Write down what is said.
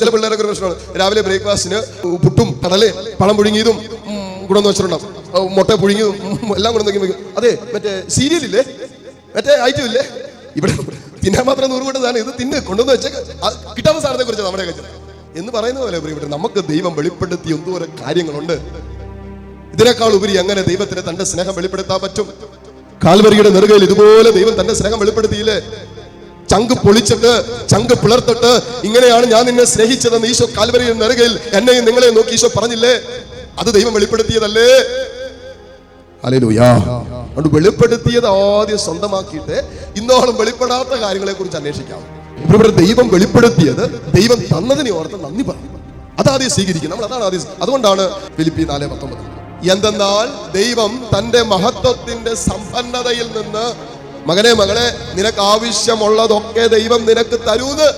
ചില പിള്ളേരൊക്കെ ഒരു പ്രശ്നമാണ്. രാവിലെ ബ്രേക്ക്ഫാസ്റ്റിന് പുട്ടും കടൽ പഴം പുഴുങ്ങിയതും ഗുണം വെച്ചിട്ടുണ്ടാവും. മുട്ട പുഴുങ്ങിയതും എല്ലാം കൂടെ നോക്കി അതെ മറ്റേ സീരിയലില്ലേ മറ്റേ ഐറ്റം ഇല്ലേ? ഇവിടെ തിന്നാൻ മാത്രം നൂറ് കൊണ്ടതാണ് ഇത് തിന്ന് കൊണ്ടുവന്ന് വെച്ച കിട്ടാവുന്ന സാധനത്തെ കുറിച്ച് നമ്മുടെ കഴിച്ചത് എന്ന് പറയുന്ന പോലെ പ്രിയപ്പെട്ട നമുക്ക് ദൈവം വെളിപ്പെടുത്തിയ എന്തോരം കാര്യങ്ങളുണ്ട്. ഇതിനേക്കാൾ ഉപരി എങ്ങനെ ദൈവത്തിന് തന്റെ സ്നേഹം വെളിപ്പെടുത്താൻ പറ്റും? കാൽവരിയുടെ നെറുകയിൽ ഇതുപോലെ ദൈവം തന്റെ സ്നേഹം വെളിപ്പെടുത്തിയില്ലേ? ചങ്ക് പൊളിച്ചിട്ട് ചങ്ക് പിളർത്തിട്ട് ഇങ്ങനെയാണ് ഞാൻ നിന്നെ സ്നേഹിച്ചതെന്ന് ഈശോ കാൽവരിയിൽ നിറകയിൽ എന്നെയും നിങ്ങളെയും നോക്കി ഈശോ പറഞ്ഞില്ലേ? അത് ദൈവം വെളിപ്പെടുത്തിയതല്ലേ? അതുകൊണ്ട് വെളിപ്പെടുത്തിയത് ആദ്യം സ്വന്തമാക്കിയിട്ട് ഇന്നോളം വെളിപ്പെടാത്ത കാര്യങ്ങളെ കുറിച്ച് അന്വേഷിക്കാം. ഇവിടെ ദൈവം വെളിപ്പെടുത്തിയത് ദൈവം തന്നതിനെ ഓർത്ത് നന്ദി പറയും അതാദ്യം സ്വീകരിക്കും. നമ്മൾ അതാണ് ആദ്യം അതുകൊണ്ടാണ് ഫിലിപ്പി നാല് പത്തൊമ്പത്. എന്തെന്നാൽ ദൈവം തന്റെ മഹത്വത്തിന്റെ സമ്പന്നതയിൽ നിന്ന് മകനെ മകളെ നിനക്ക് ആവശ്യമുള്ളതൊക്കെ ദൈവം നിനക്ക് തരൂന്ന്